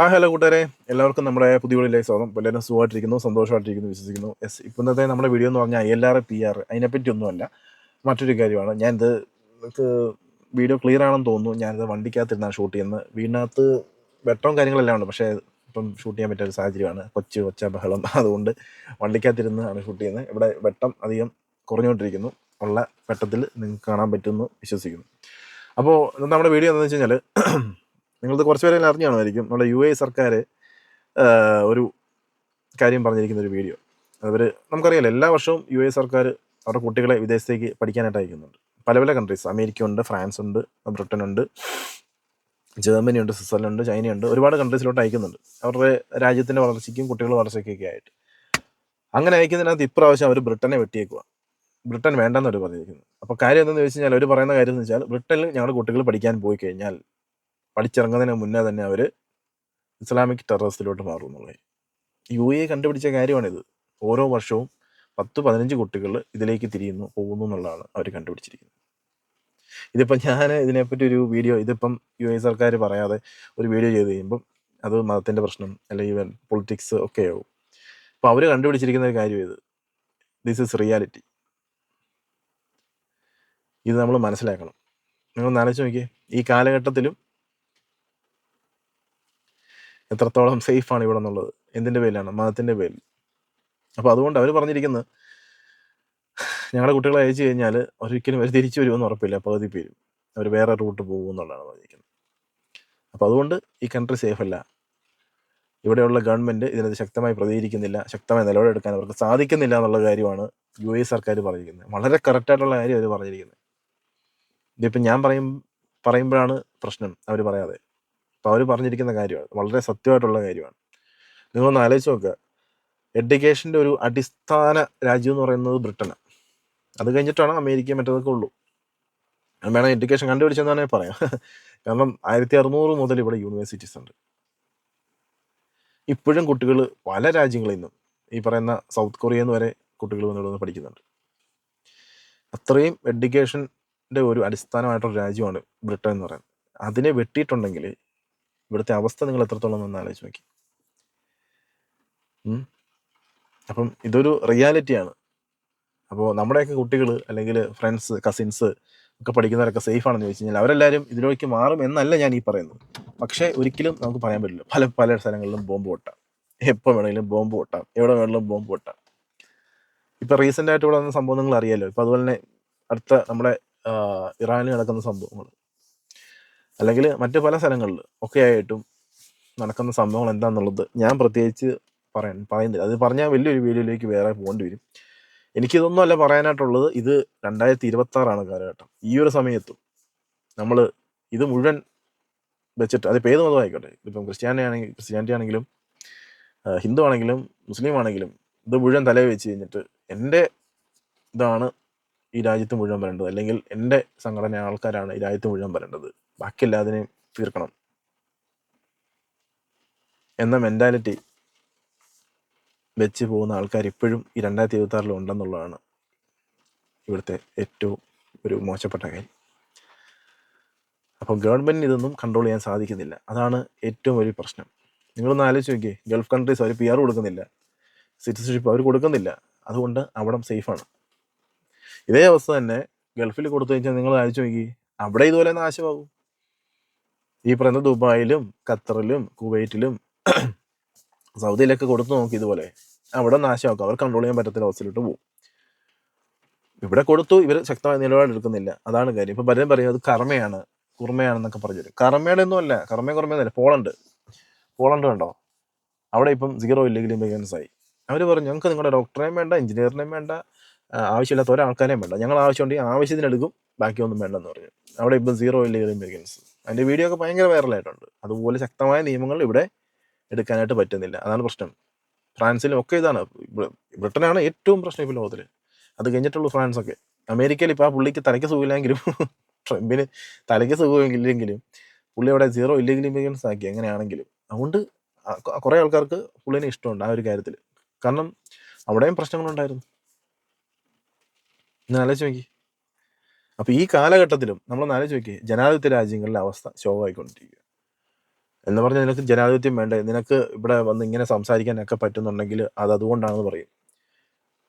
ആ ഹലോ കൂട്ടുകാരെ. എല്ലാവർക്കും നമ്മുടെ പുതിയ വീഡിയോയിലേക്ക് സ്വാഗതം. അപ്പോൾ എല്ലാവരും സുഖമായിട്ടിരിക്കുന്നു സന്തോഷമായിട്ടിരിക്കുന്നു വിശ്വസിക്കുന്നു. എസ് ഇപ്പോഴത്തെ നമ്മുടെ വീഡിയോ എന്ന് പറഞ്ഞാൽ എൽ ആർ പി ആർ അതിനെപ്പറ്റി ഒന്നുമല്ല മറ്റൊരു കാര്യമാണ്. ഞാനിത് വീഡിയോ ക്ലിയർ ആണെന്ന് തോന്നുന്നു. ഞാനിത് വണ്ടിക്കകത്തിരുന്നാണ് ഷൂട്ട് ചെയ്യുന്നത്. വീടിനകത്ത് വെട്ടവും കാര്യങ്ങളെല്ലാം ഉണ്ട്. പക്ഷേ ഇപ്പം ഷൂട്ട് ചെയ്യാൻ പറ്റിയ ഒരു സാഹചര്യമാണ്. കൊച്ച് കൊച്ച ബഹളം. അതുകൊണ്ട് വണ്ടിക്കകത്തിരുന്ന് ആണ് ഷൂട്ട് ചെയ്യുന്നത്. ഇവിടെ വെട്ടം അധികം കുറഞ്ഞുകൊണ്ടിരിക്കുന്നു. ഉള്ള വെട്ടത്തിൽ നിങ്ങൾക്ക് കാണാൻ പറ്റുമെന്ന് വിശ്വസിക്കുന്നു. അപ്പോൾ നമ്മുടെ വീഡിയോ എന്താണെന്ന് വെച്ച് കഴിഞ്ഞാൽ നിങ്ങളിത് കുറച്ച് പേരെ അറിഞ്ഞാണായിരിക്കും നമ്മുടെ യു എ സർക്കാർ ഒരു കാര്യം പറഞ്ഞിരിക്കുന്ന ഒരു വീഡിയോ. അവർ നമുക്കറിയാലോ എല്ലാ വർഷവും യു എ സർക്കാർ അവരുടെ കുട്ടികളെ വിദേശത്തേക്ക് പഠിക്കാനായിട്ട് അയക്കുന്നുണ്ട്. പല പല കൺട്രീസ് അമേരിക്ക ഉണ്ട് ഫ്രാൻസ് ഉണ്ട് ബ്രിട്ടൻ ഉണ്ട് ജർമ്മനി ഉണ്ട് സ്വിറ്റ്സർലൻഡ് ഉണ്ട് ഒരുപാട് കൺട്രീസിലോട്ട് അയക്കുന്നുണ്ട്. അവരുടെ രാജ്യത്തിന്റെ വളർച്ചയ്ക്കും കുട്ടികളുടെ വളർച്ചയ്ക്കൊക്കെ ആയിട്ട്. അങ്ങനെ അയക്കുന്നതിനകത്ത് ഇപ്രാവശ്യം അവർ ബ്രിട്ടനെ വെട്ടിയേക്കുക ബ്രിട്ടൻ വേണ്ടെന്ന് അവർ പറഞ്ഞിരിക്കുന്നു. അപ്പോൾ കാര്യം എന്താണെന്ന് വെച്ച് കഴിഞ്ഞാൽ അവർ പറയുന്ന കാര്യം എന്ന് വെച്ചാൽ ബ്രിട്ടനിൽ ഞങ്ങളുടെ കുട്ടികൾ പഠിക്കാൻ പോയി കഴിഞ്ഞാൽ പഠിച്ചിറങ്ങുന്നതിന് മുന്നേ തന്നെ അവർ ഇസ്ലാമിക് ടെററിസ്റ്റിലോട്ട് മാറും എന്നുള്ളത് യു എ കണ്ടുപിടിച്ച കാര്യമാണിത്. ഓരോ വർഷവും പത്ത് പതിനഞ്ച് കുട്ടികൾ ഇതിലേക്ക് തിരിയുന്നു പോകുന്നു എന്നുള്ളതാണ് അവർ കണ്ടുപിടിച്ചിരിക്കുന്നത്. ഇതിപ്പം ഞാൻ ഇതിനെപ്പറ്റി ഒരു വീഡിയോ ഇതിപ്പം യു എ സർക്കാർ പറയാതെ ഒരു വീഡിയോ ചെയ്ത് കഴിയുമ്പം അത് മതത്തിന്റെ പ്രശ്നം അല്ലെങ്കിൽ പൊളിറ്റിക്സ് ഒക്കെ ആവും അപ്പോൾ അവർ കണ്ടുപിടിച്ചിരിക്കുന്ന ഒരു കാര്യം ഇത്. ദിസ് ഇസ് റിയാലിറ്റി ഇത് നമ്മൾ മനസ്സിലാക്കണം. നിങ്ങൾ നനച്ചു നോക്കിയേ. ഈ കാലഘട്ടത്തിലും എത്രത്തോളം സേഫ് ആണ് ഇവിടെ എന്നുള്ളത്? എന്തിന്റെ പേരിലാണ്? മതത്തിന്റെ പേരിൽ. അപ്പോൾ അതുകൊണ്ട് അവർ പറഞ്ഞിരിക്കുന്നത് ഞങ്ങളുടെ കുട്ടികളെ അയച്ചു കഴിഞ്ഞാൽ ഒരിക്കലും അവർ തിരിച്ചു വരുമെന്ന് ഉറപ്പില്ല പകുതി പേരും. അവർ വേറെ റൂട്ട് പോകും എന്നുള്ളതാണ് പറഞ്ഞിരിക്കുന്നത് അപ്പോൾ അതുകൊണ്ട് ഈ കൺട്രി സേഫ് അല്ല. ഇവിടെയുള്ള ഗവൺമെന്റ് ഇതിനകത്ത് ശക്തമായി പ്രതികരിക്കുന്നില്ല ശക്തമായ നിലപാടെടുക്കാൻ അവർക്ക് സാധിക്കുന്നില്ല എന്നുള്ള കാര്യമാണ് യു എ സർക്കാർ പറഞ്ഞിരിക്കുന്നത് വളരെ കറക്റ്റായിട്ടുള്ള കാര്യം അവർ പറഞ്ഞിരിക്കുന്നത് ഇതിപ്പോൾ ഞാൻ പറയും പറയുമ്പോഴാണ് പ്രശ്നം അവർ പറയാതെ. അപ്പോൾ അവർ പറഞ്ഞിരിക്കുന്ന കാര്യമാണ്. വളരെ സത്യമായിട്ടുള്ള കാര്യമാണ്. നിങ്ങളൊന്ന് ആലോചിച്ച് നോക്കുക എഡ്യൂക്കേഷന്റെ ഒരു അടിസ്ഥാന രാജ്യം എന്ന് പറയുന്നത് ബ്രിട്ടനാണ് അത് കഴിഞ്ഞിട്ടാണ് അമേരിക്ക മറ്റേതൊക്കെ ഉള്ളൂ. വേണം എഡ്യൂക്കേഷൻ കണ്ടുപിടിച്ചെന്ന് തന്നെ പറയാം. കാരണം ആയിരത്തി അറുന്നൂറ് മുതൽ ഇവിടെ യൂണിവേഴ്സിറ്റീസ് ഉണ്ട്. ഇപ്പോഴും കുട്ടികൾ പല രാജ്യങ്ങളിൽ നിന്നും ഈ പറയുന്ന സൗത്ത് കൊറിയ എന്ന് വരെ കുട്ടികൾ വന്നിവിടെ നിന്ന് പഠിക്കുന്നുണ്ട്. അത്രയും എഡ്യൂക്കേഷന്റെ ഒരു അടിസ്ഥാനമായിട്ടുള്ള രാജ്യമാണ് ബ്രിട്ടൻ എന്ന് പറയുന്നത്. അതിനെ വെട്ടിയിട്ടുണ്ടെങ്കിൽ ഇവിടുത്തെ അവസ്ഥ നിങ്ങൾ എത്രത്തോളം ഒന്ന് ആലോചിച്ച് നോക്കി. അപ്പം ഇതൊരു റിയാലിറ്റിയാണ് അപ്പോൾ നമ്മുടെയൊക്കെ കുട്ടികൾ അല്ലെങ്കിൽ ഫ്രണ്ട്സ് കസിൻസ് ഒക്കെ പഠിക്കുന്നവരൊക്കെ സേഫ് ആണെന്ന് ചോദിച്ചു കഴിഞ്ഞാൽ അവരെല്ലാവരും ഇതിലേക്ക് മാറും എന്നല്ല ഞാൻ ഈ പറയുന്നത്. പക്ഷേ ഒരിക്കലും നമുക്ക് പറയാൻ പറ്റില്ല. പല പല സ്ഥലങ്ങളിലും ബോംബ് പൊട്ടാം. എപ്പോൾ വേണമെങ്കിലും ബോംബ് പൊട്ടാം. എവിടെ വേണമെങ്കിലും ബോംബ് പൊട്ടാം. ഇപ്പോൾ റീസെന്റ് ആയിട്ട് ഇവിടെ വന്ന സംഭവം നിങ്ങൾ അറിയാലോ. ഇപ്പോൾ അതുപോലെ തന്നെ അടുത്ത നമ്മുടെ ഇറാനിൽ നടക്കുന്ന സംഭവങ്ങൾ. അല്ലെങ്കിൽ മറ്റു പല സ്ഥലങ്ങളിൽ ഒക്കെ ആയിട്ടും നടക്കുന്ന സംഭവങ്ങൾ എന്താണെന്നുള്ളത് ഞാൻ പ്രത്യേകിച്ച് പറയാൻ പറയുന്നില്ല. അത് പറഞ്ഞാൽ വലിയൊരു വീഡിയോയിലേക്ക് വേറെ പോകേണ്ടി വരും. എനിക്കിതൊന്നും അല്ല പറയാനായിട്ടുള്ളത്. ഇത് രണ്ടായിരത്തി ഇരുപത്തി ആറാണ് കാലഘട്ടം. ഈ ഒരു സമയത്തും നമ്മൾ ഇത് മുഴുവൻ വെച്ചിട്ട് അതിപ്പോൾ ഏത് മതമായിക്കോട്ടെ? ഇപ്പം ക്രിസ്ത്യാനി ആണെങ്കിൽ ക്രിസ്ത്യാനിറ്റി ആണെങ്കിലും ഹിന്ദു ആണെങ്കിലും മുസ്ലിം ആണെങ്കിലും ഇത് മുഴുവൻ തലയിൽ വെച്ച് കഴിഞ്ഞിട്ട് എന്റെ ഇതാണ് ഈ രാജ്യത്ത് മുഴുവൻ വരേണ്ടത്. അല്ലെങ്കിൽ എന്റെ സംഘടന ആൾക്കാരാണ് ഈ രാജ്യത്ത് മുഴുവൻ വരേണ്ടത്. ബാക്കി എല്ലാത്തിനെയും തീർക്കണം. എന്ന മെന്റാലിറ്റി വെച്ച് പോകുന്ന ആൾക്കാർ ഇപ്പോഴും ഈ രണ്ടായിരത്തി ഇരുപത്തി ഉണ്ടെന്നുള്ളതാണ് ഇവിടുത്തെ ഏറ്റവും ഒരു മോശപ്പെട്ട കാര്യം. അപ്പോൾ ഗവൺമെന്റിന് ഇതൊന്നും കൺട്രോൾ ചെയ്യാൻ സാധിക്കുന്നില്ല. അതാണ് ഏറ്റവും വലിയ പ്രശ്നം. നിങ്ങളൊന്ന് ആലോചിച്ച് നോക്കിയേ ഗൾഫ് കൺട്രീസ് അവർ പി ആർ കൊടുക്കുന്നില്ല. സിറ്റിസൺഷിപ്പ് അവർ കൊടുക്കുന്നില്ല. അതുകൊണ്ട് അവിടം സേഫാണ് ഇതേ അവസ്ഥ തന്നെ ഗൾഫിൽ കൊടുത്തു കഴിഞ്ഞാൽ നിങ്ങൾ ആലോചിച്ച് നോക്കി അവിടെ ഇതുപോലെ നാശമാകും ഈ പറയുന്ന ദുബായിലും ഖത്തറിലും കുവൈറ്റിലും സൗദിയിലൊക്കെ കൊടുത്തു നോക്കി ഇതുപോലെ. അവിടെ നാശമാക്കും. അവർ കൺട്രോൾ ചെയ്യാൻ പറ്റത്തില്ല അവസ്ഥയിലോട്ട് പോകും ഇവിടെ കൊടുത്തു ഇവർ ശക്തമായ നിലപാടെടുക്കുന്നില്ല അതാണ് കാര്യം. ഇപ്പൊ പലരും പറയും അത് കർമ്മയാണ് കുർമ്മയാണെന്നൊക്കെ പറഞ്ഞു തരും കർമ്മയുടെ ഒന്നും അല്ല കർമ്മ കുർമ്മയൊന്നുമല്ല പോളണ്ട്. പോളണ്ട് കണ്ടോ? അവിടെ ഇപ്പം സീറോ ഇല്ലെങ്കിലും വേക്കൻസ് ആയി. അവർ പറഞ്ഞു ഞങ്ങൾക്ക് നിങ്ങളുടെ ഡോക്ടറേയും വേണ്ട എഞ്ചിനീയറിനെയും വേണ്ട ആവശ്യമില്ലാത്ത ഒരാൾക്കാരെയും വേണ്ട. ഞങ്ങൾ ആവശ്യമുണ്ടെങ്കിൽ ആവശ്യത്തിനെടുക്കും ബാക്കിയൊന്നും വേണ്ടെന്ന് പറഞ്ഞു. അവിടെ ഇപ്പം സീറോ ഇല്ലെങ്കിലും വേക്കൻസ് അതിന്റെ വീഡിയോ ഒക്കെ ഭയങ്കര വൈറലായിട്ടുണ്ട് അതുപോലെ ശക്തമായ നിയമങ്ങൾ ഇവിടെ എടുക്കാനായിട്ട് പറ്റുന്നില്ല. അതാണ് പ്രശ്നം. ഫ്രാൻസിലും ഒക്കെ ഇതാണ്. ബ്രിട്ടനാണ് ഏറ്റവും പ്രശ്നം ഇപ്പോൾ ലോകത്തിൽ അത് കഴിഞ്ഞിട്ടുള്ളൂ ഫ്രാൻസ് ഒക്കെ അമേരിക്കയിൽ ഇപ്പോൾ ആ പുള്ളിക്ക് തലയ്ക്ക് സുഖമില്ലെങ്കിലും ട്രംപിന് തലയ്ക്ക് സുഖമില്ലെങ്കിലും പുള്ളി അവിടെ സീറോ ഇല്ലെങ്കിലും ഇമിഗ്രൻസ് ആക്കി എങ്ങനെയാണെങ്കിലും. അതുകൊണ്ട് കുറേ ആൾക്കാർക്ക് പുള്ളിനെ ഇഷ്ടമുണ്ട് ആ ഒരു കാര്യത്തിൽ കാരണം അവിടെയും പ്രശ്നങ്ങളുണ്ടായിരുന്നു. ഞാൻ ആലോചിച്ച് നോക്കി. അപ്പോൾ ഈ കാലഘട്ടത്തിലും നമ്മൾ ആലോചിച്ച് നോക്കി ജനാധിപത്യ രാജ്യങ്ങളിലെ അവസ്ഥ ശോകമായിക്കൊണ്ടിരിക്കുക എന്ന് പറഞ്ഞാൽ നിനക്ക് ജനാധിപത്യം വേണ്ടേ? നിനക്ക് ഇവിടെ വന്ന് ഇങ്ങനെ സംസാരിക്കാനൊക്കെ പറ്റുന്നുണ്ടെങ്കിൽ അത് അതുകൊണ്ടാണെന്ന് പറയും.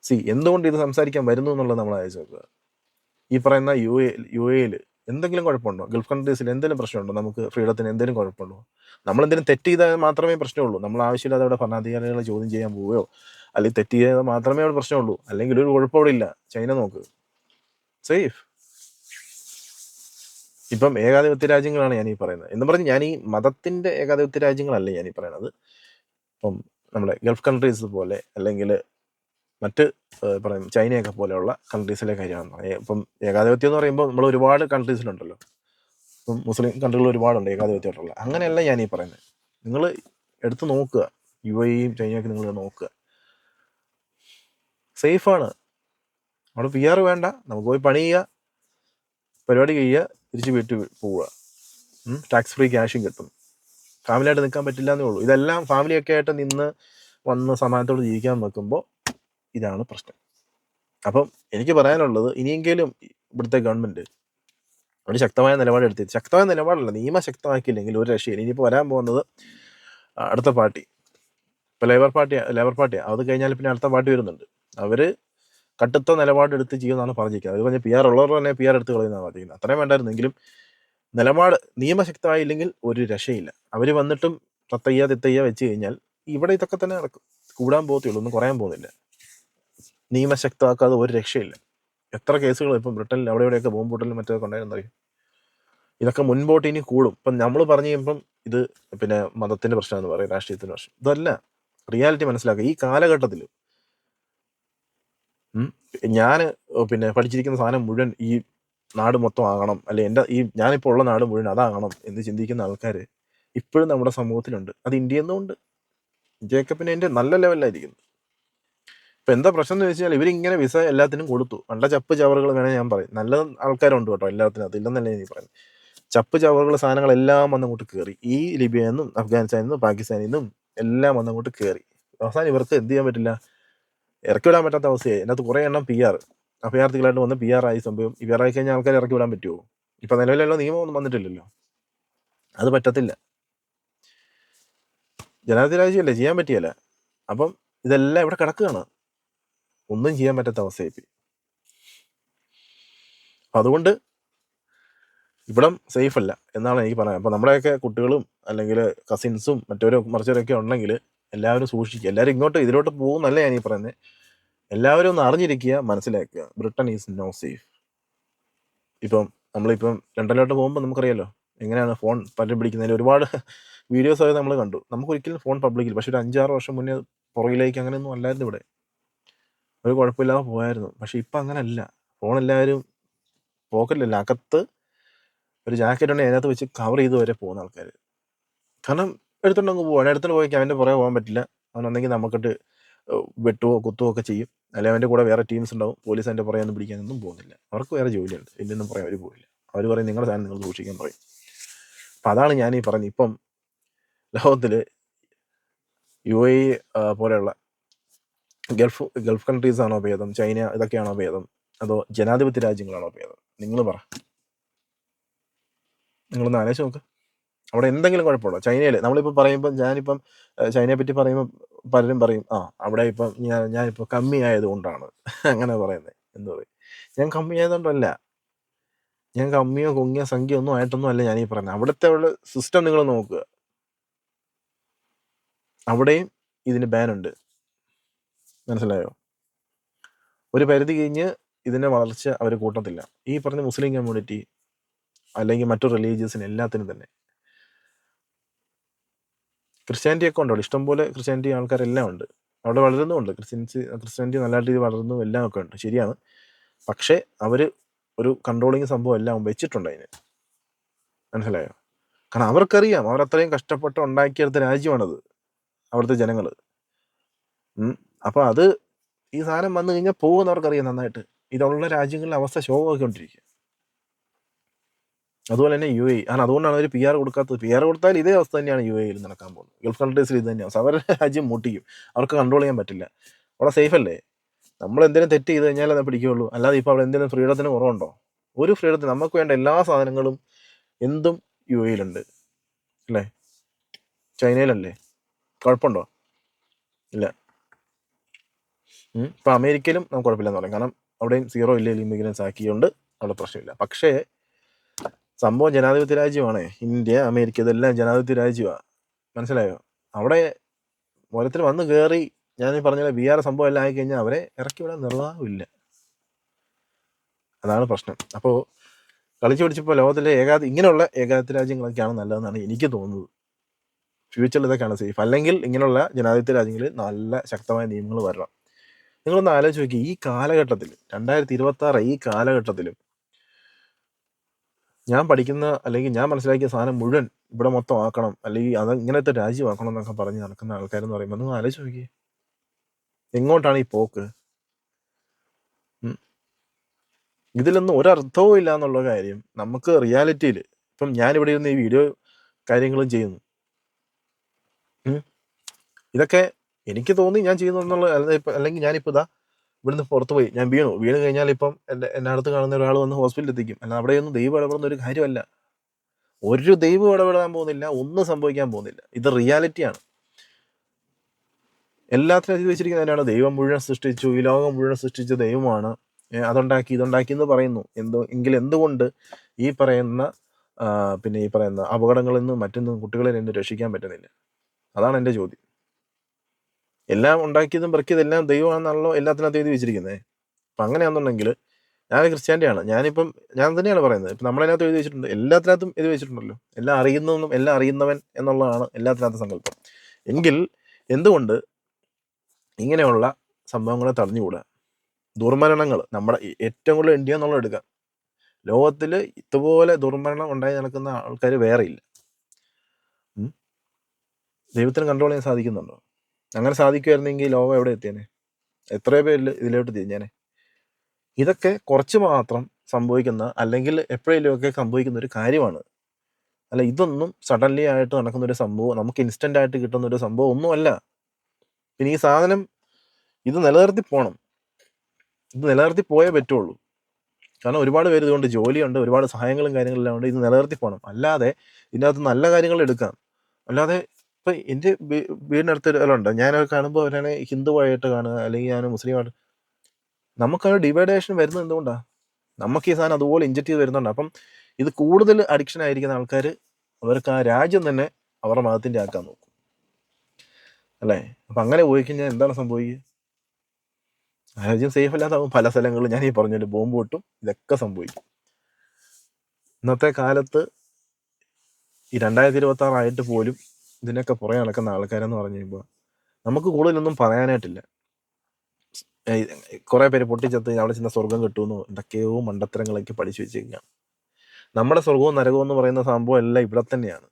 സി എന്തുകൊണ്ട് ഇത് സംസാരിക്കാൻ വരുന്നു എന്നുള്ളത് നമ്മൾ അയച്ചു നോക്കുക. ഈ പറയുന്ന യു എ യു എയിൽ എന്തെങ്കിലും കുഴപ്പമുണ്ടോ? ഗൾഫ് കൺട്രീസിൽ എന്തെങ്കിലും പ്രശ്നമുണ്ടോ? നമുക്ക് ഫ്രീഡത്തിന് എന്തെങ്കിലും കുഴപ്പമുണ്ടോ? നമ്മൾ എന്തെങ്കിലും തെറ്റ് ചെയ്താൽ മാത്രമേ പ്രശ്നമുള്ളൂ. നമ്മൾ ആവശ്യമില്ലാതെ അവിടെ ഭരണാധികാരികളെ ചോദ്യം ചെയ്യാൻ പോവുകയോ അല്ലെങ്കിൽ തെറ്റ് ചെയ്താൽ മാത്രമേ അവിടെ പ്രശ്നമുള്ളൂ. അല്ലെങ്കിൽ ഒരു കുഴപ്പമില്ല ചൈന നോക്ക്. സേഫ്. ഇപ്പം ഏകാധിപത്യ രാജ്യങ്ങളാണ് ഞാൻ ഈ പറയുന്നത്. എന്ന് പറഞ്ഞ് ഞാൻ ഈ മതത്തിന്റെ ഏകാധിപത്യ രാജ്യങ്ങളല്ല ഞാൻ ഈ പറയുന്നത് ഇപ്പം നമ്മുടെ ഗൾഫ് കൺട്രീസ് പോലെ അല്ലെങ്കിൽ മറ്റ് പറയും ചൈനയൊക്കെ പോലെയുള്ള കൺട്രീസിലെ കാര്യമാണ്. ഇപ്പം ഏകാധിപത്യം എന്ന് പറയുമ്പോൾ നമ്മൾ ഒരുപാട് കൺട്രീസിലുണ്ടല്ലോ ഇപ്പം മുസ്ലിം കൺട്രികൾ ഒരുപാടുണ്ട് ഏകാധിപത്യമായിട്ടുള്ള അങ്ങനെയല്ല ഞാൻ ഈ പറയുന്നത്. നിങ്ങൾ എടുത്ത് നോക്കുക. യു എയും ചൈനയൊക്കെ നിങ്ങൾ നോക്കുക. സേഫാണ്. അവിടെ പി ആർ വേണ്ട. നമുക്ക് പോയി പണി ചെയ്യുക പരിപാടി കഴിയുക തിരിച്ച് വീട്ടിൽ പോവുക ടാക്സ് ഫ്രീ ക്യാഷും കിട്ടും. ഫാമിലിയായിട്ട് നിൽക്കാൻ പറ്റില്ല എന്നേ ഉള്ളൂ. ഇതെല്ലാം ഫാമിലിയൊക്കെ ആയിട്ട് നിന്ന് വന്ന് സമാനത്തോട് ജീവിക്കാൻ നോക്കുമ്പോൾ ഇതാണ് പ്രശ്നം. അപ്പം എനിക്ക് പറയാനുള്ളത് ഇനിയെങ്കിലും ഇവിടുത്തെ ഗവൺമെന്റ് ഒരു ശക്തമായ നിലപാടെടുത്തി ശക്തമായ നിലപാടല്ല നിയമം ശക്തമാക്കിയില്ലെങ്കിൽ ഒരു രക്ഷയില്ല. ഇനിയിപ്പോൾ വരാൻ പോകുന്നത് അടുത്ത പാർട്ടി. ഇപ്പോൾ ലേബർ പാർട്ടി ലേബർ പാർട്ടി അത് കഴിഞ്ഞാൽ പിന്നെ അടുത്ത പാർട്ടി വരുന്നുണ്ട്. അവർ കടുത്ത നിലപാടെടുത്ത് ചെയ്യുമെന്നാണ് പറഞ്ഞിരിക്കുന്നത്. അത് പറഞ്ഞ് പി ആർ ഉള്ളവർ തന്നെ പി ആർ എടുത്ത് കളയുന്നതാണ് പറഞ്ഞിരിക്കുന്നത്. അത്രയും വേണ്ടായിരുന്നെങ്കിലും നിലപാട് നിയമശക്തമായില്ലെങ്കിൽ ഒരു രക്ഷയില്ല. അവർ വന്നിട്ടും തത്തയ്യ തിത്തയ്യ വെച്ച് കഴിഞ്ഞാൽ ഇവിടെ ഇതൊക്കെ തന്നെ നടക്കും. കൂടാൻ പോകത്തുള്ളൂ. ഒന്നും കുറയാൻ പോകുന്നില്ല. നിയമശക്തമാക്കാതെ ഒരു രക്ഷയില്ല. എത്ര കേസുകൾ ഇപ്പം ബ്രിട്ടനിൽ അവിടെ ഇവിടെയൊക്കെ ബോംബ് പൊട്ടലും മറ്റൊക്കെ ഉണ്ടായിരുന്നറിയും ഇതൊക്കെ മുൻപോട്ട് ഇനി കൂടും. ഇപ്പം നമ്മൾ പറഞ്ഞു കഴിയുമ്പം ഇത് പിന്നെ മതത്തിന്റെ പ്രശ്നമെന്ന് പറയും. രാഷ്ട്രീയത്തിന്റെ പ്രശ്നം. ഇതല്ല. റിയാലിറ്റി മനസ്സിലാക്കുക. ഈ കാലഘട്ടത്തിൽ ഞാൻ പിന്നെ പഠിച്ചിരിക്കുന്ന സാധനം മുഴുവൻ ഈ നാട് മൊത്തം ആകണം. അല്ലെ എന്റെ ഈ ഞാനിപ്പോൾ ഉള്ള നാട് മുഴുവൻ അതാകണം എന്ന് ചിന്തിക്കുന്ന ആൾക്കാർ ഇപ്പോഴും നമ്മുടെ സമൂഹത്തിലുണ്ട്. അത് ഇന്ത്യയിൽ നിന്നും ഉണ്ട്. ജേക്കബിന് എന്റെ നല്ല ലെവലിലായിരിക്കുന്നു. ഇപ്പൊ എന്താ പ്രശ്നം എന്ന് വെച്ചാൽ ഇവരിങ്ങനെ വിസ എല്ലാത്തിനും കൊടുത്തു. നല്ല ചപ്പ് ചവറുകൾ വേണേൽ ഞാൻ പറയും. നല്ല ആൾക്കാരുണ്ട് കേട്ടോ എല്ലാത്തിനും. അതില്ലെന്നല്ല ഞാൻ പറയുന്നത് ചപ്പ് ചവറുകൾ സാധനങ്ങളെല്ലാം വന്നങ്ങോട്ട് കയറി ഈ ലിബിയയിൽ നിന്നും അഫ്ഗാനിസ്ഥാനിൽ നിന്നും പാകിസ്ഥാനിൽ നിന്നും എല്ലാം വന്നങ്ങോട്ട് കയറി അവസാനം ഇവർക്ക് എന്ത് ചെയ്യാൻ പറ്റില്ല? ഇറക്കി വിടാൻ പറ്റാത്ത അവസ്ഥയായി. അതിനകത്ത് കുറേ എണ്ണം പി ആർ അഭയാർത്ഥികളായിട്ട് വന്ന് പി ആർ ആയി സംഭവം. പി ആർ ആയി കഴിഞ്ഞാൽ ആൾക്കാർ ഇറക്കി വിടാൻ പറ്റുമോ ഇപ്പൊ നിലവിലുള്ള നിയമമൊന്നും വന്നിട്ടില്ലല്ലോ. അത് പറ്റത്തില്ല. ജനാധിപത്യ രാജ്യമല്ലേ ചെയ്യാൻ പറ്റിയല്ല? അപ്പം ഇതെല്ലാം ഇവിടെ കിടക്കുകയാണ്. ഒന്നും ചെയ്യാൻ പറ്റാത്ത അവസ്ഥയായി അതുകൊണ്ട് ഇവിടം സേഫ് അല്ല എന്നാണ് എനിക്ക് പറയാൻ. അപ്പൊ നമ്മുടെയൊക്കെ കുട്ടികളും അല്ലെങ്കിൽ കസിൻസും മറ്റവരും മറിച്ചവരൊക്കെ ഉണ്ടെങ്കിൽ എല്ലാവരും സൂക്ഷിക്കുക. എല്ലാവരും ഇങ്ങോട്ട് ഇതിലോട്ട് പോകുന്നല്ല ഞാൻ ഈ പറയുന്നത് എല്ലാവരും ഒന്ന് അറിഞ്ഞിരിക്കുക മനസ്സിലാക്കുക. ബ്രിട്ടൻ ഈസ് നോ സേഫ് ഇപ്പം നമ്മളിപ്പം ലണ്ടനിലോട്ട് പോകുമ്പോൾ നമുക്കറിയാലോ എങ്ങനെയാണ് ഫോൺ പലരും പിടിക്കുന്നതിൽ ഒരുപാട് വീഡിയോസ് ആയത് നമ്മൾ കണ്ടു. നമുക്ക് ഒരിക്കലും ഫോൺ പബ്ലിക്കിൽ പക്ഷെ ഒരു അഞ്ചാറ് വർഷം മുന്നേ പുറകിലേക്ക് അങ്ങനെയൊന്നും അല്ലായിരുന്നു ഇവിടെ. ഒരു കുഴപ്പമില്ലാതെ പോയായിരുന്നു. പക്ഷെ ഇപ്പം അങ്ങനല്ല. ഫോൺ എല്ലാവരും പോക്കറ്റിലല്ല അകത്ത് ഒരു ജാക്കറ്റ് ഉണ്ടെങ്കിൽ അതിനകത്ത് വെച്ച് കവർ ചെയ്ത് വരെ പോകുന്ന ആൾക്കാർ കാരണം എടുത്തോണ്ടങ്ങ് പോവാണ്. എടുത്തോണ്ട് പോയി അവന്റെ പുറകെ പോകാൻ പറ്റില്ല. അവനുണ്ടെങ്കിൽ നമുക്കിട്ട് വെട്ടുവോ കുത്തുവോ ഒക്കെ ചെയ്യും. അല്ലെങ്കിൽ അവന്റെ കൂടെ വേറെ ടീംസ് ഉണ്ടാവും. പോലീസ് അതിന്റെ പുറകെ ഒന്നും പിടിക്കാനൊന്നും പോകുന്നില്ല. അവർക്ക് വേറെ ജോലിയുണ്ട്. ഇല്ലെന്നും പറയാൻ അവർ പോയില്ല അവർ പറയും നിങ്ങളുടെ സാധനം നിങ്ങൾ സൂക്ഷിക്കാൻ പറയും. അപ്പം അതാണ് ഞാൻ ഈ പറഞ്ഞത് ഇപ്പം ലോകത്തിൽ യു എ പോലെയുള്ള ഗൾഫ് ഗൾഫ് കൺട്രീസ് ആണോ ഭേദം? ചൈന ഇതൊക്കെയാണോ ഭേദം? അതോ ജനാധിപത്യ രാജ്യങ്ങളാണോ ഭേദം? നിങ്ങൾ പറ. നിങ്ങളൊന്ന് ആലോചിച്ച് നോക്ക്. അവിടെ എന്തെങ്കിലും കുഴപ്പമുണ്ടോ? ചൈനയിൽ നമ്മളിപ്പോൾ പറയുമ്പോൾ ഞാനിപ്പം ചൈനയെ പറ്റി പറയുമ്പോൾ പലരും പറയും ആ അവിടെ ഇപ്പം ഞാൻ ഞാനിപ്പോൾ കമ്മി ആയതുകൊണ്ടാണ് അങ്ങനെ പറയുന്നത് എന്ന് പറയും. ഞാൻ കമ്മി ആയതുകൊണ്ടല്ല ഞാൻ കമ്മിയോ കുങ്ങിയോ സംഖ്യ ഒന്നും ആയിട്ടൊന്നും അല്ല ഈ പറയുന്നത് അവിടുത്തെ ഉള്ള സിസ്റ്റം നിങ്ങൾ നോക്കുക. അവിടെയും ഇതിന് ബാനുണ്ട് മനസ്സിലായോ? ഒരു പരിധി കഴിഞ്ഞ് ഇതിന്റെ വളർച്ച അവർ കൂട്ടത്തില്ല. ഈ പറഞ്ഞ മുസ്ലിം കമ്മ്യൂണിറ്റി അല്ലെങ്കിൽ മറ്റു റിലീജിയസിന് എല്ലാത്തിനും തന്നെ. ക്രിസ്ത്യാനിറ്റി ഒക്കെ ഉണ്ടോ ഇഷ്ടംപോലെ ക്രിസ്ത്യാനിറ്റി ആൾക്കാരെല്ലാം ഉണ്ട്. അവിടെ വളരുന്നുമുണ്ട്. ക്രിസ്ത്യൻസ് ക്രിസ്ത്യാനിറ്റി നല്ല രീതിയിൽ വളർന്നു എല്ലാം ഒക്കെ ഉണ്ട് ശരിയാണ്. പക്ഷേ അവർ ഒരു കൺട്രോളിങ് സംഭവം എല്ലാം വെച്ചിട്ടുണ്ട് അതിന്. മനസ്സിലായോ? കാരണം അവർക്കറിയാം. അവർ അത്രയും കഷ്ടപ്പെട്ട് ഉണ്ടാക്കിയെടുത്ത രാജ്യമാണത്. അവിടുത്തെ ജനങ്ങൾ അപ്പോൾ അത് ഈ സാധനം വന്നു കഴിഞ്ഞാൽ പോകുമെന്ന് അവർക്കറിയാം നന്നായിട്ട്. ഇതുള്ള രാജ്യങ്ങളിലെ അവസ്ഥ ശോകമാക്കിക്കൊണ്ടിരിക്കുക അതുപോലെ തന്നെ യു എ ആണ് അതുകൊണ്ടാണ് അവർ പി ആർ കൊടുക്കാത്തത്. പി ആർ കൊടുത്താൽ ഇതേ അവസ്ഥ തന്നെയാണ് യു എയിൽ നടക്കാൻ പോകുന്നത്. ഗൾഫ് കൺട്രീസിൽ ഇത് തന്നെയാണ്. അവരുടെ രാജ്യം മുട്ടിക്കും. അവർക്ക് കൺട്രോൾ ചെയ്യാൻ പറ്റില്ല. അവിടെ സേഫ് അല്ലേ? നമ്മൾ എന്തെങ്കിലും തെറ്റ് ചെയ്ത് കഴിഞ്ഞാൽ അത് പിടിക്കുകയുള്ളൂ. അല്ലാതെ ഇപ്പോൾ അവിടെ എന്തെങ്കിലും ഫ്രീഡത്തിന് കുറവുണ്ടോ? ഒരു ഫ്രീഡത്തിന് നമുക്ക് വേണ്ട എല്ലാ സാധനങ്ങളും എന്തും യു എയിലുണ്ട് അല്ലേ? ചൈനയിലല്ലേ കുഴപ്പമുണ്ടോ? ഇല്ല. ഇപ്പം അമേരിക്കയിലും നമുക്ക് കുഴപ്പമില്ലെന്ന് പറയാം. കാരണം അവിടെയും സീറോ ഇല്ല? ഇമിഗ്രൻസ് ആക്കിയതുകൊണ്ട് അവിടെ പ്രശ്നമില്ല. പക്ഷേ സംഭവം ജനാധിപത്യ രാജ്യമാണ്. ഇന്ത്യ അമേരിക്ക ഇതെല്ലാം ജനാധിപത്യ രാജ്യമാണ് മനസ്സിലായോ? അവിടെ ഓരോരുത്തർ വന്ന് കയറി ഞാൻ പറഞ്ഞ ബി ആർ സംഭവം എല്ലാം ആയിക്കഴിഞ്ഞാൽ അവരെ ഇറക്കി വിടാൻ നിർവാഹമില്ല അതാണ് പ്രശ്നം. അപ്പോൾ കളിച്ചു പിടിച്ചപ്പോൾ ലോകത്തിലെ ഏകാധി ഇങ്ങനെയുള്ള ഏകാധിപത്യ രാജ്യങ്ങളൊക്കെയാണ് നല്ലതെന്നാണ് എനിക്ക് തോന്നുന്നത്. ഫ്യൂച്ചറിൽ ഇതൊക്കെയാണ് സേഫ് അല്ലെങ്കിൽ ഇങ്ങനെയുള്ള ജനാധിപത്യ രാജ്യങ്ങളിൽ നല്ല ശക്തമായ നിയമങ്ങൾ വരണം. നിങ്ങളൊന്ന് ആലോചിച്ച് നോക്കി ഈ കാലഘട്ടത്തിൽ രണ്ടായിരത്തി ഇരുപത്തി ആറ് ഈ കാലഘട്ടത്തിലും ഞാൻ പഠിക്കുന്ന അല്ലെങ്കിൽ ഞാൻ മനസ്സിലാക്കിയ സാധനം മുഴുവൻ ഇവിടെ മൊത്തം ആക്കണം അല്ലെങ്കിൽ അത് ഇങ്ങനത്തെ രാജ്യമാക്കണം എന്നൊക്കെ പറഞ്ഞ് നടക്കുന്ന ആൾക്കാരെന്ന് പറയുമ്പോൾ നിങ്ങൾ ആലോചിച്ച് നോക്കിയേ എങ്ങോട്ടാണ് ഈ പോക്ക്. ഇതിലൊന്നും ഒരർത്ഥവും ഇല്ല എന്നുള്ള കാര്യം നമുക്ക് റിയാലിറ്റിയിൽ ഇപ്പം ഞാനിവിടെ ഇരുന്ന് ഈ വീഡിയോ കാര്യങ്ങളും ചെയ്യുന്നു. ഇതൊക്കെ എനിക്ക് തോന്നി ഞാൻ ചെയ്യുന്നു എന്നുള്ള അല്ലെങ്കിൽ ഞാനിപ്പോൾ ഇതാ ഇവിടുന്ന് പുറത്ത് പോയി. ഞാൻ വീണു. വീണ് കഴിഞ്ഞാൽ ഇപ്പം എന്റെ എന്റെ അടുത്ത് കാണുന്ന ഒരാൾ വന്ന് ഹോസ്പിറ്റലിൽ എത്തിക്കും. അല്ല അവിടെയൊന്നും ദൈവം ഇടപെടുന്ന ഒരു കാര്യമല്ല. ഒരു ദൈവം ഇടപെടാൻ പോകുന്നില്ല. ഒന്നും സംഭവിക്കാൻ പോകുന്നില്ല. ഇത് റിയാലിറ്റിയാണ് എല്ലാത്തിനും എഴുതി വെച്ചിരിക്കുന്നത് തന്നെയാണ് ദൈവം മുഴുവൻ സൃഷ്ടിച്ചു. ഈ ലോകം മുഴുവൻ സൃഷ്ടിച്ച ദൈവമാണ്. അതുണ്ടാക്കി ഇതുണ്ടാക്കി എന്ന് പറയുന്നു. എന്തോ എങ്കിൽ എന്തുകൊണ്ട് ഈ പറയുന്ന പിന്നെ ഈ പറയുന്ന അപകടങ്ങളിൽ നിന്നും മറ്റൊന്നും കുട്ടികളെ നിന്ന് രക്ഷിക്കാൻ പറ്റുന്നില്ല? അതാണ് എന്റെ ചോദ്യം. എല്ലാം ഉണ്ടാക്കിയതും പെറുക്കിയതും എല്ലാം ദൈവമാണെന്നാണല്ലോ എല്ലാത്തിനകത്ത് എഴുതി വെച്ചിരിക്കുന്നത് അപ്പം അങ്ങനെയാണെന്നുണ്ടെങ്കിൽ ഞാൻ ക്രിസ്ത്യാനിയാണ്. ഞാനിപ്പം ഞാൻ തന്നെയാണ് പറയുന്നത്. ഇപ്പം നമ്മളതിനകത്ത് എഴുതി വെച്ചിട്ടുണ്ട്. എല്ലാത്തിനകത്തും എഴുതി വെച്ചിട്ടുണ്ടല്ലോ. എല്ലാം അറിയുന്നവനും എല്ലാം അറിയുന്നവൻ എന്നുള്ളതാണ് എല്ലാത്തിനകത്തും സങ്കല്പം. എങ്കിൽ എന്തുകൊണ്ട് ഇങ്ങനെയുള്ള സംഭവങ്ങളെ തടഞ്ഞുകൂടാ? ദുർമരണങ്ങൾ നമ്മുടെ ഏറ്റവും കൂടുതൽ ഇന്ത്യ എന്നുള്ളത് എടുക്കാം. ലോകത്തിൽ ഇതുപോലെ ദുർമരണം ഉണ്ടായി നടക്കുന്ന ആൾക്കാർ വേറെയില്ല. ദൈവത്തിന് കൺട്രോൾ ചെയ്യാൻ സാധിക്കുന്നുണ്ടോ? അങ്ങനെ സാധിക്കുമായിരുന്നെങ്കിൽ ലോകം എവിടെ എത്തിയേനെ? എത്രയോ പേരിൽ ഇതിലോട്ട് തിരിഞ്ഞേനെ. ഇതൊക്കെ കുറച്ച് മാത്രം സംഭവിക്കുന്ന അല്ലെങ്കിൽ എപ്പോഴെങ്കിലും ഒക്കെ സംഭവിക്കുന്ന ഒരു കാര്യമാണ്. അല്ല ഇതൊന്നും സഡൻലി ആയിട്ട് നടക്കുന്ന ഒരു സംഭവം നമുക്ക് ഇൻസ്റ്റന്റ് ആയിട്ട് കിട്ടുന്ന ഒരു സംഭവം ഒന്നുമല്ല. പിന്നെ ഈ സാധനം ഇത് നിലനിർത്തി പോകണം ഇത് നിലനിർത്തി പോയേ പറ്റുള്ളൂ. കാരണം ഒരുപാട് പേര് ഇതുകൊണ്ട് ജോലിയുണ്ട് ഒരുപാട് സഹായങ്ങളും കാര്യങ്ങളെല്ലാം ഉണ്ട്. ഇത് നിലനിർത്തി പോകണം അല്ലാതെ ഇതിനകത്ത് നല്ല കാര്യങ്ങൾ എടുക്കാം. അല്ലാതെ ഇപ്പൊ എന്റെ വീടിനടുത്ത് ഒരാളുണ്ട് ഞാൻ കാണുമ്പോൾ അവരാണ് ഹിന്ദുവായിട്ട് കാണുക അല്ലെങ്കിൽ ഞാൻ മുസ്ലിമായിട്ട് നമുക്കൊരു ഡിവൈഡേഷൻ വരുന്നത് എന്തുകൊണ്ടാ? നമുക്ക് ഈ സാധനം അതുപോലെ ഇഞ്ചക്ട് ചെയ്ത് വരുന്നുണ്ട്? അപ്പം ഇത് കൂടുതൽ അഡിക്ഷൻ ആയിരിക്കുന്ന ആൾക്കാർ അവർക്ക് ആ രാജ്യം തന്നെ അവരുടെ മതത്തിന്റെ ആക്കാൻ നോക്കും. അല്ലേ? അപ്പൊ അങ്ങനെ പോയി കഴിഞ്ഞാൽ എന്താണ് സംഭവിക്കുക? രാജ്യം സേഫ് അല്ലാതാവും. പല സ്ഥലങ്ങളിലും ഞാൻ ഈ പറഞ്ഞൊരു ബോംബ് പൊട്ടും. ഇതൊക്കെ സംഭവിക്കും. ഇന്നത്തെ കാലത്ത് ഈ രണ്ടായിരത്തി ഇരുപത്തി ആറായിട്ട് പോലും ഇതിനൊക്കെ പുറകെ നടക്കുന്ന ആൾക്കാരെന്ന് പറഞ്ഞു കഴിയുമ്പോൾ നമുക്ക് കൂടുതലൊന്നും പറയാനായിട്ടില്ല. കുറെ പേര് പൊട്ടിച്ചത്ത് അവിടെ ചെന്ന സ്വർഗം കിട്ടുമെന്നോ എന്തൊക്കെയോ മണ്ടത്തരങ്ങളൊക്കെ പഠിച്ചു വെച്ചിരിക്കുകയാണ് നമ്മുടെ സ്വർഗവും നരകവും എന്ന് പറയുന്ന സംഭവം എല്ലാം ഇവിടെ തന്നെയാണ്.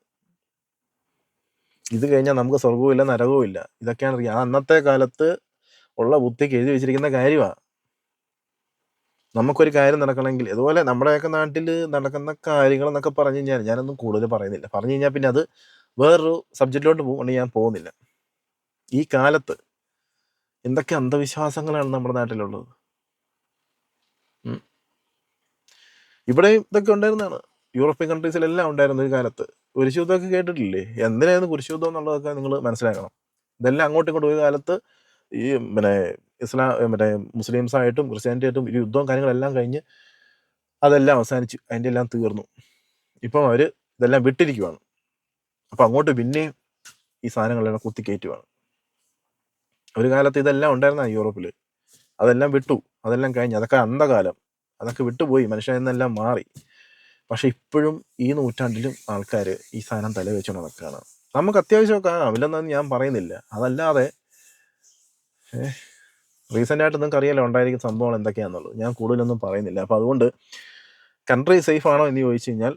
ഇത് കഴിഞ്ഞാൽ നമുക്ക് സ്വർഗവും ഇല്ല നരകവും ഇല്ല. ഇതൊക്കെയാണ് അന്നത്തെ കാലത്ത് ഉള്ള ബുദ്ധിക്ക് എഴുതി വെച്ചിരിക്കുന്ന കാര്യമാണ് നമുക്കൊരു കാര്യം നടക്കണമെങ്കിൽ ഇതുപോലെ നമ്മുടെയൊക്കെ നാട്ടിൽ നടക്കുന്ന കാര്യങ്ങൾ എന്നൊക്കെ പറഞ്ഞു കഴിഞ്ഞാൽ ഞാനൊന്നും കൂടുതൽ പറയുന്നില്ല. പറഞ്ഞു കഴിഞ്ഞാൽ പിന്നെ അത് വേറൊരു സബ്ജക്റ്റിലോട്ട് പോകുകൊണ്ട് ഞാൻ പോകുന്നില്ല. ഈ കാലത്ത് എന്തൊക്കെ അന്ധവിശ്വാസങ്ങളാണ് നമ്മുടെ നാട്ടിലുള്ളത്? ഇവിടെ ഇതൊക്കെ ഉണ്ടായിരുന്നതാണ്. യൂറോപ്യൻ കൺട്രീസിലെല്ലാം ഉണ്ടായിരുന്ന ഒരു കാലത്ത്. കുരിശുദ്ധമൊക്കെ കേട്ടിട്ടില്ലേ? എന്തിനായിരുന്നു കുരിശുദ്ധം എന്നുള്ളതൊക്കെ നിങ്ങൾ മനസ്സിലാക്കണം. ഇതെല്ലാം അങ്ങോട്ടും ഇങ്ങോട്ടും ഒരു കാലത്ത് ഈ പിന്നെ ഇസ്ലാം മറ്റേ മുസ്ലിംസ് ആയിട്ടും ക്രിസ്ത്യാനിറ്റി ആയിട്ടും ഈ യുദ്ധവും കാര്യങ്ങളെല്ലാം കഴിഞ്ഞ് അതെല്ലാം അവസാനിച്ചു. അതിന്റെ എല്ലാം തീർന്നു. ഇപ്പം അവർ ഇതെല്ലാം വിട്ടിരിക്കുവാണ്. അപ്പം അങ്ങോട്ട് പിന്നെയും ഈ സാധനങ്ങളെല്ലാം കുത്തിക്കയറ്റുവാണ്. ഒരു കാലത്ത് ഇതെല്ലാം ഉണ്ടായിരുന്ന യൂറോപ്പിൽ അതെല്ലാം വിട്ടു. അതെല്ലാം കഴിഞ്ഞ്. അതൊക്കെ അന്ധകാലം. അതൊക്കെ വിട്ടുപോയി. മനുഷ്യൻ എന്നെല്ലാം മാറി. പക്ഷെ ഇപ്പോഴും ഈ നൂറ്റാണ്ടിലും ആൾക്കാർ ഈ സാധനം തല നടക്കുകയാണ്. നമുക്ക് അത്യാവശ്യമൊക്കെ ആവില്ലെന്നൊന്നും ഞാൻ പറയുന്നില്ല. അതല്ലാതെ റീസെന്റ് ആയിട്ട് നിങ്ങൾക്ക് അറിയാലോ ഉണ്ടായിരിക്കുന്ന സംഭവങ്ങൾ എന്തൊക്കെയാണെന്നുള്ളത് ഞാൻ കൂടുതലൊന്നും പറയുന്നില്ല. അപ്പൊ അതുകൊണ്ട് കൺട്രി സേഫ് ആണോ എന്ന് ചോദിച്ചു കഴിഞ്ഞാൽ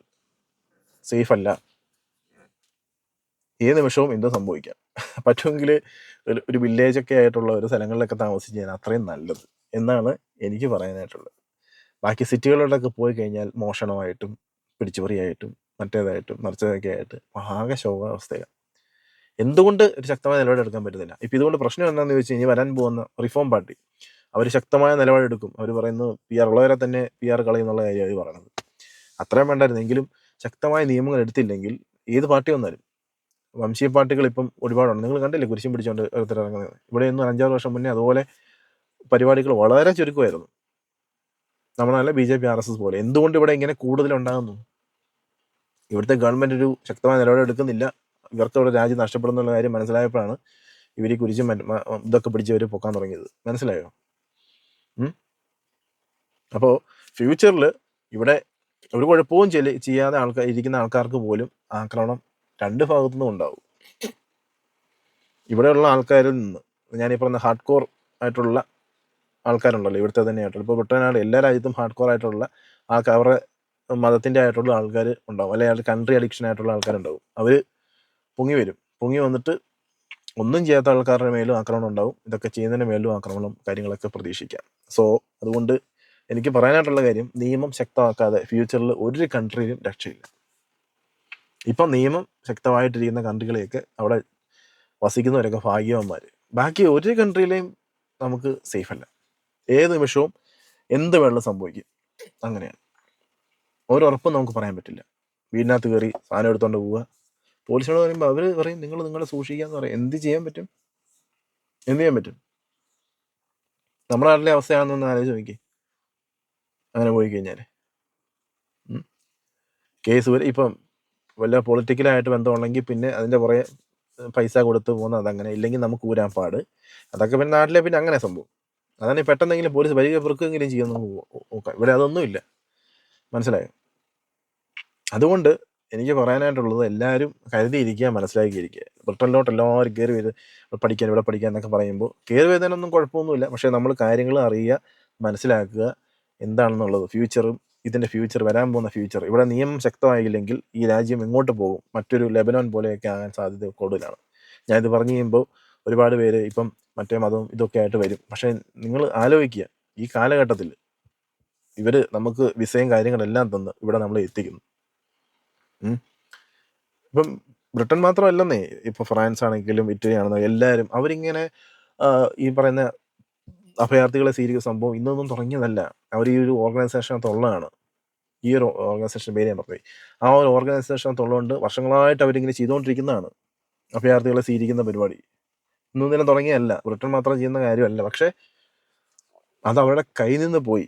സേഫ് അല്ല. ഏത് നിമിഷവും എന്തും സംഭവിക്കാം. പറ്റുമെങ്കിൽ ഒരു ഒരു വില്ലേജൊക്കെ ആയിട്ടുള്ള ഒരു സ്ഥലങ്ങളിലൊക്കെ താമസിച്ച് കഴിഞ്ഞാൽ അത്രയും നല്ലത് എന്നാണ് എനിക്ക് പറയാനായിട്ടുള്ളത്. ബാക്കി സിറ്റികളിലൊക്കെ പോയി കഴിഞ്ഞാൽ മോഷണമായിട്ടും പിടിച്ചുപറിയായിട്ടും മറ്റേതായിട്ടും മറിച്ചതൊക്കെ ആയിട്ട് ആകെ ശോകാവസ്ഥയാണ്. എന്തുകൊണ്ട് ഒരു ശക്തമായ നിലപാടെടുക്കാൻ പറ്റുന്നില്ല? ഇപ്പൊ ഇതുകൊണ്ട് പ്രശ്നം എന്താണെന്ന് ചോദിച്ചു കഴിഞ്ഞാൽ വരാൻ പോകുന്ന റിഫോം പാർട്ടി അവർ ശക്തമായ നിലപാടെടുക്കും അവർ പറയുന്നു പി ആർ ഉള്ളവരെ തന്നെ പി ആർ കളയുന്നുള്ള കാര്യമാണ് പറയുന്നത് അത്രയും വേണ്ടായിരുന്നു. എങ്കിലും ശക്തമായ നിയമങ്ങൾ എടുത്തില്ലെങ്കിൽ ഏത് പാർട്ടി വന്നാലും. വംശീയ പാർട്ടികൾ ഇപ്പം ഒരുപാടുണ്ട്. നിങ്ങൾ കണ്ടില്ലേ കുരിശും പിടിച്ചുകൊണ്ട് ഓരോരുത്തർ ഇറങ്ങുന്നത് ഇവിടെ ഒന്നും അഞ്ചാറ് വർഷം മുന്നേ അതുപോലെ പരിപാടികൾ വളരെ ചുരുക്കമായിരുന്നു. നമ്മളല്ല B J P R S S പോലെ. എന്തുകൊണ്ട് ഇവിടെ ഇങ്ങനെ കൂടുതലുണ്ടാകുന്നു ഇവിടുത്തെ ഗവൺമെന്റ് ഒരു ശക്തമായ നിലപാട് എടുക്കുന്നില്ല ഇവർക്ക് ഇവിടെ രാജ്യം നഷ്ടപ്പെടുന്നുള്ള കാര്യം മനസ്സിലായപ്പോഴാണ് ഇവർ കുരിച്ച് ഇതൊക്കെ പിടിച്ച് ഇവർ പൊക്കാൻ തുടങ്ങിയത്. മനസ്സിലായോ? അപ്പോൾ ഫ്യൂച്ചറിൽ ഇവിടെ ഒരു കുഴപ്പവും ചെല്ലി ചെയ്യാതെ ആൾക്കാർ ഇരിക്കുന്ന ആൾക്കാർക്ക് പോലും ആക്രമണം രണ്ട് ഭാഗത്തു നിന്നും ഉണ്ടാവും. ഇവിടെയുള്ള ആൾക്കാരിൽ നിന്ന് ഞാൻ ഈ പറഞ്ഞ ഹാർഡ് കോർ ആയിട്ടുള്ള ആൾക്കാരുണ്ടല്ലോ ഇവിടുത്തെ തന്നെ ആയിട്ടുള്ള ഇപ്പോൾ ബ്രിട്ടനാട് എല്ലാ രാജ്യത്തും ഹാർഡ് കോർ ആയിട്ടുള്ള ആൾക്കാർ അവരുടെ മതത്തിന്റെ ആയിട്ടുള്ള ആൾക്കാർ ഉണ്ടാവും. അല്ലെങ്കിൽ കൺട്രി അഡിക്ഷൻ ആയിട്ടുള്ള ആൾക്കാരുണ്ടാവും. അവർ പൊങ്ങി വരും. പൊങ്ങി വന്നിട്ട് ഒന്നും ചെയ്യാത്ത ആൾക്കാരുടെ മേലും ആക്രമണം ഉണ്ടാവും. ഇതൊക്കെ ചെയ്യുന്നതിന് മേലും ആക്രമണം കാര്യങ്ങളൊക്കെ പ്രതീക്ഷിക്കാം. സോ അതുകൊണ്ട് എനിക്ക് പറയാനായിട്ടുള്ള കാര്യം നിയമം ശക്തമാക്കാതെ ഫ്യൂച്ചറിൽ ഒരു കൺട്രിയിലും രക്ഷയില്ല. ഇപ്പം നിയമം ശക്തമായിട്ടിരിക്കുന്ന കൺട്രികളെയൊക്കെ അവിടെ വസിക്കുന്നവരൊക്കെ ഭാഗ്യവന്മാർ ബാക്കി ഒരു കൺട്രിയിലെയും നമുക്ക് സേഫ് അല്ല. ഏത് നിമിഷവും എന്ത് വെള്ളം സംഭവിക്കും. അങ്ങനെയാണ്. ഒരു ഉറപ്പും നമുക്ക് പറയാൻ പറ്റില്ല. വീടിനകത്ത് കയറി സാധനം എടുത്തുകൊണ്ട് പോവുക. പോലീസിനോട് പറയുമ്പോൾ അവർ പറയും നിങ്ങൾ നിങ്ങളെ സൂക്ഷിക്കാന്ന് പറയും എന്ത് ചെയ്യാൻ പറ്റും എന്ത് ചെയ്യാൻ പറ്റും നമ്മുടെ നാട്ടിലെ അവസ്ഥയാണെന്നൊന്ന് ആലോചിച്ച് നോക്കി അങ്ങനെ പോയി കഴിഞ്ഞാൽ കേസ് വരെ ഇപ്പം വല്ല പൊളിറ്റിക്കലായിട്ട് ബന്ധമുണ്ടെങ്കിൽ പിന്നെ അതിന്റെ പുറകെ പൈസ കൊടുത്ത് പോകുന്നത് അതങ്ങനെ ഇല്ലെങ്കിൽ നമുക്ക് ഊരാൻ പാട് അതൊക്കെ പിന്നെ നാട്ടിലെ പിന്നെ അങ്ങനെ സംഭവം അതാണ് പെട്ടെന്നെങ്കിലും പോലീസ് വരിക പെറുക്കെങ്കിലും ചെയ്യുന്ന നോക്കാം ഇവിടെ അതൊന്നുമില്ല മനസ്സിലായോ അതുകൊണ്ട് എനിക്ക് പറയാനായിട്ടുള്ളത് എല്ലാവരും കരുതിയിരിക്കുക മനസ്സിലാക്കിയിരിക്കുക. ബ്രിട്ടനിലോട്ട് എല്ലാവരും കയറി വരും ഇവിടെ പഠിക്കാൻ ഇവിടെ പഠിക്കാൻ എന്നൊക്കെ പറയുമ്പോൾ കയറി വരുന്നതിനൊന്നും കുഴപ്പമൊന്നുമില്ല. പക്ഷേ നമ്മൾ കാര്യങ്ങൾ അറിയുക മനസ്സിലാക്കുക എന്താണെന്നുള്ളത്. ഫ്യൂച്ചറും ഇതിന്റെ ഫ്യൂച്ചർ വരാൻ പോകുന്ന ഫ്യൂച്ചർ. ഇവിടെ നിയമം ശക്തമായില്ലെങ്കിൽ ഈ രാജ്യം എങ്ങോട്ട് പോകും? മറ്റൊരു ലെബനോൻ പോലെയൊക്കെ ആകാൻ സാധ്യത കൂടുതലാണ്. ഞാനിത് പറഞ്ഞു കഴിയുമ്പോൾ ഒരുപാട് പേര് ഇപ്പം മറ്റേ മതവും ഇതൊക്കെ ആയിട്ട് വരും. പക്ഷേ നിങ്ങൾ ആലോചിക്കുക ഈ കാലഘട്ടത്തിൽ ഇവർ നമുക്ക് വിസയും കാര്യങ്ങളെല്ലാം തന്ന് ഇവിടെ നമ്മൾ എത്തിക്കുന്നു. ഇപ്പം ബ്രിട്ടൻ മാത്രമല്ലെന്നേ ഇപ്പൊ ഫ്രാൻസ് ആണെങ്കിലും ഇറ്റലി ആണെങ്കിലും എല്ലാവരും അവരിങ്ങനെ ഈ പറയുന്ന അഭയാർത്ഥികളെ സ്വീകരിക്കുന്ന സംഭവം ഇന്നൊന്നും തുടങ്ങിയതല്ല. അവർ ഈ ഒരു ഓർഗനൈസേഷനകത്തുള്ളതാണ് ഈ ഒരു ഓർഗനൈസേഷൻ പേര് ഞാൻ പറഞ്ഞു ആ ഒരു ഓർഗനൈസേഷനകത്തുള്ളതുകൊണ്ട് വർഷങ്ങളായിട്ട് അവരിങ്ങനെ ചെയ്തുകൊണ്ടിരിക്കുന്നതാണ് അഭയാർത്ഥികളെ സ്വീകരിക്കുന്ന പരിപാടി. ഇന്നും തന്നെ തുടങ്ങിയതല്ല. ബ്രിട്ടൻ മാത്രം ചെയ്യുന്ന കാര്യമല്ല. പക്ഷേ അത് അവരുടെ കയ്യിൽ നിന്ന് പോയി.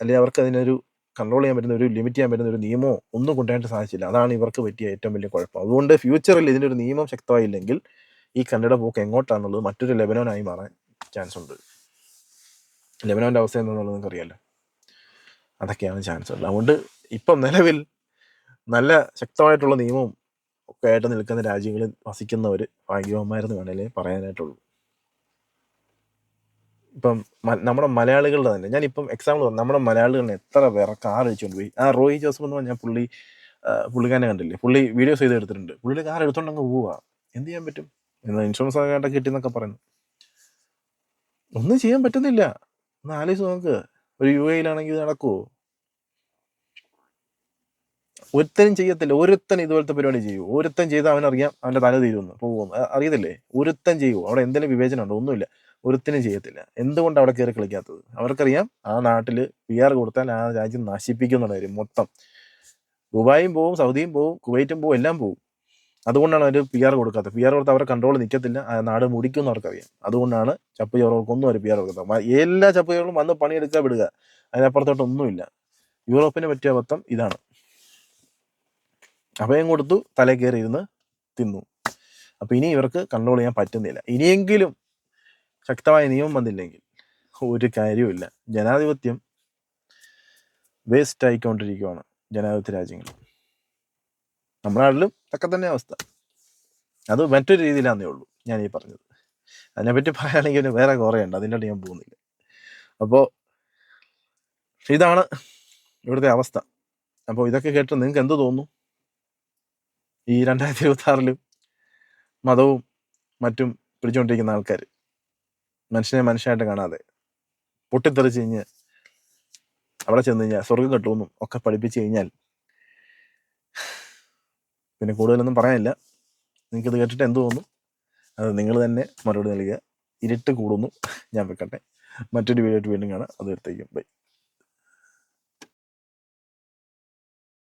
അല്ലെങ്കിൽ അവർക്ക് അതിനൊരു കൺട്രോൾ ചെയ്യാൻ പറ്റുന്ന ഒരു ലിമിറ്റ് ചെയ്യാൻ പറ്റുന്ന ഒരു നിയമമോ ഒന്നും കൊണ്ടുവരാൻ സാധിച്ചില്ല. അതാണ് ഇവർക്ക് പറ്റിയ ഏറ്റവും വലിയ കുഴപ്പം. അതുകൊണ്ട് ഫ്യൂച്ചറിൽ ഇതിന്റെ ഒരു നിയമം ശക്തമായില്ലെങ്കിൽ ഈ കന്നഡ പോക്ക് എങ്ങോട്ടാണുള്ളത് മറ്റൊരു ലെബനോനായി മാറാൻ ചാൻസ് ഉണ്ട്. ലെബനോന്റെ അവസ്ഥ എന്താണെന്നുള്ളത് നിങ്ങൾക്ക് അറിയാലോ അതൊക്കെയാണ് ചാൻസ് ഉള്ളത്. അതുകൊണ്ട് ഇപ്പം നിലവിൽ നല്ല ശക്തമായിട്ടുള്ള നിയമവും ഒക്കെ ആയിട്ട് നിൽക്കുന്ന രാജ്യങ്ങളിൽ വസിക്കുന്നവർ ഭാഗ്യവാന്മാരെന്ന് വേണമെങ്കിൽ പറയാനായിട്ടുള്ളൂ. ഇപ്പം നമ്മുടെ മലയാളികളുടെ തന്നെ. ഞാനിപ്പം എക്സാമ്പിൾ പറഞ്ഞു നമ്മുടെ മലയാളികളിനെ എത്ര പേരെ കാർ അടിച്ചുകൊണ്ട് പോയി. ആ റോയി ജോസഫ് എന്ന് പറഞ്ഞാൽ പുള്ളി പുള്ളിക്കാരനെ കണ്ടില്ലേ? പുള്ളി വീഡിയോസ് ചെയ്ത് എടുത്തിട്ടുണ്ട്. പുള്ളിയുടെ കാർ എടുത്തോണ്ട് അങ്ങ് പോവുക എന്ത് ചെയ്യാൻ പറ്റും? എന്നാൽ ഇൻഷുറൻസ് ആയിട്ട് കിട്ടിയെന്നൊക്കെ പറയുന്നു. ഒന്നും ചെയ്യാൻ പറ്റുന്നില്ല. ഒന്ന് ആലോചിച്ച് നോക്ക്. ഒരു യു എയിലാണെങ്കിൽ ഇത് നടക്കുമോ ഒരുത്തനും ചെയ്യത്തില്ല. ഒരുത്തൻ ഇതുപോലത്തെ പരിപാടി ചെയ്യൂ. ഒരുത്തൻ ചെയ്താൽ അവനറിയാം അവന്റെ തല തീരുമെന്ന്. പോകുമെന്ന് അറിയത്തില്ലേ? ഒരുത്തൻ ചെയ്യൂ. അവിടെ എന്തെങ്കിലും വിവേചനം ഉണ്ടോ? ഒന്നുമില്ല. ഒരുത്തനും ചെയ്യത്തില്ല. എന്തുകൊണ്ട് അവിടെ കയറി കളിക്കാത്തത്? അവർക്കറിയാം ആ നാട്ടിൽ പി ആർ കൊടുത്താൽ ആ രാജ്യം നശിപ്പിക്കുന്ന കാര്യം മൊത്തം. ദുബായും പോവും സൗദിയും പോവും കുവൈറ്റും പോവും എല്ലാം പോവും. അതുകൊണ്ടാണ് അവർ പി ആർ കൊടുക്കാത്തത്. പി ആർ കൊടുത്താൽ അവരുടെ കൺട്രോൾ നിൽക്കത്തില്ല ആ നാട് മുടിക്കും എന്ന് അവർക്കറിയാം. അതുകൊണ്ടാണ് ചപ്പ് ചോറുകൾക്കൊന്നും അവർ പി ആർ കൊടുക്കാത്തത്. എല്ലാ ചപ്പ് ചോറുകളും വന്ന് പണിയെടുക്കുക വിടുക. അതിനപ്പുറത്തോട്ടൊന്നുമില്ല യൂറോപ്പിന് പറ്റിയ അബദ്ധം ഇതാണ്. അഭയം കൊടുത്തു തലേ കയറി ഇരുന്ന് തിന്നു. അപ്പൊ ഇനി ഇവർക്ക് കൺട്രോൾ ചെയ്യാൻ പറ്റുന്നില്ല. ഇനിയെങ്കിലും ശക്തമായ നിയമം വന്നില്ലെങ്കിൽ ഒരു കാര്യവുമില്ല ജനാധിപത്യം വേസ്റ്റ് ആയിക്കൊണ്ടിരിക്കുകയാണ് ജനാധിപത്യ രാജ്യങ്ങൾ. നമ്മുടെ നാട്ടിലും ഒക്കെ തന്നെ അവസ്ഥ. അത് മറ്റൊരു രീതിയിലാന്നേ ഉള്ളൂ ഞാൻ ഈ പറഞ്ഞത്. അതിനെപ്പറ്റി പറയുകയാണെങ്കിൽ വേറെ കുറേ ഉണ്ട് അതിന്റെ ഞാൻ പോകുന്നില്ല. അപ്പോൾ ഇതാണ് ഇവിടുത്തെ അവസ്ഥ. അപ്പോൾ ഇതൊക്കെ കേട്ട് നിങ്ങൾക്ക് എന്ത് തോന്നുന്നു? ഈ രണ്ടായിരത്തി ഇരുപത്തി ആറിലും മതവും മറ്റും പിടിച്ചുകൊണ്ടിരിക്കുന്ന ആൾക്കാർ മനുഷ്യനെ മനുഷ്യനായിട്ട് കാണാതെ. പൊട്ടിത്തെറിച്ച് കഴിഞ്ഞ് അവിടെ ചെന്ന് കഴിഞ്ഞാൽ സ്വർഗം കിട്ടുമെന്നും ഒക്കെ പഠിപ്പിച്ച് കഴിഞ്ഞാൽ പിന്നെ കൂടുതലൊന്നും പറയാനില്ല. നിങ്ങൾക്കിത് കേട്ടിട്ട് എന്ത് തോന്നും? അത് നിങ്ങൾ തന്നെ മറുപടി നൽകുക. ഇരുട്ട് കൂടുന്നു. ഞാൻ വെക്കട്ടെ. മറ്റൊരു വീഡിയോ ആയിട്ട് വീണ്ടും കാണാം. അത് എടുത്തേക്കും ബൈ.